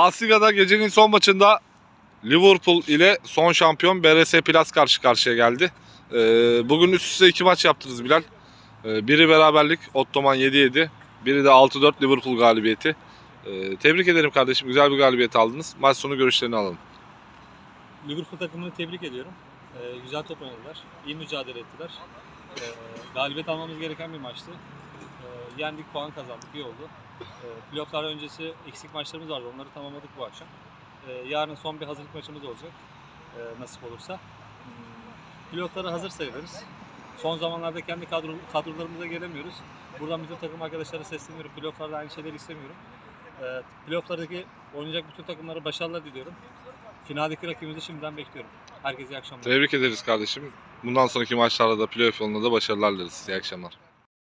Pasliga'da gecenin son maçında Liverpool ile son şampiyon BRS Plus karşı karşıya geldi. Ee, bugün üst üste iki maç yaptınız Bilal. Ee, biri beraberlik Ottoman 7-7. Biri de 6-4 Liverpool galibiyeti. Ee, tebrik ederim kardeşim. Güzel bir galibiyet aldınız. Maç sonu görüşlerini alalım. Liverpool takımını tebrik ediyorum. Ee, güzel top oynadılar. iyi mücadele ettiler. Ee, galibiyet almamız gereken bir maçtı. Ee, yendik, puan kazandık. iyi oldu. Ee, playofflar öncesi eksik maçlarımız vardı. Onları tamamladık bu akşam. Ee, yarın son bir hazırlık maçımız olacak. Ee, nasip olursa. Hmm, Playofflara hazır sayılırız. Son zamanlarda kendi kadro, kadrolarımıza gelemiyoruz. Buradan bütün takım arkadaşlara sesleniyorum. Playofflarda aynı şeyleri istemiyorum. Ee, playofflardaki oynayacak bütün takımlara başarılar diliyorum. Finaldeki rakibimizi şimdiden bekliyorum. Herkese iyi akşamlar. Tebrik ederiz kardeşim. Bundan sonraki maçlarda da playoff yolunda da başarılar dileriz. İyi akşamlar.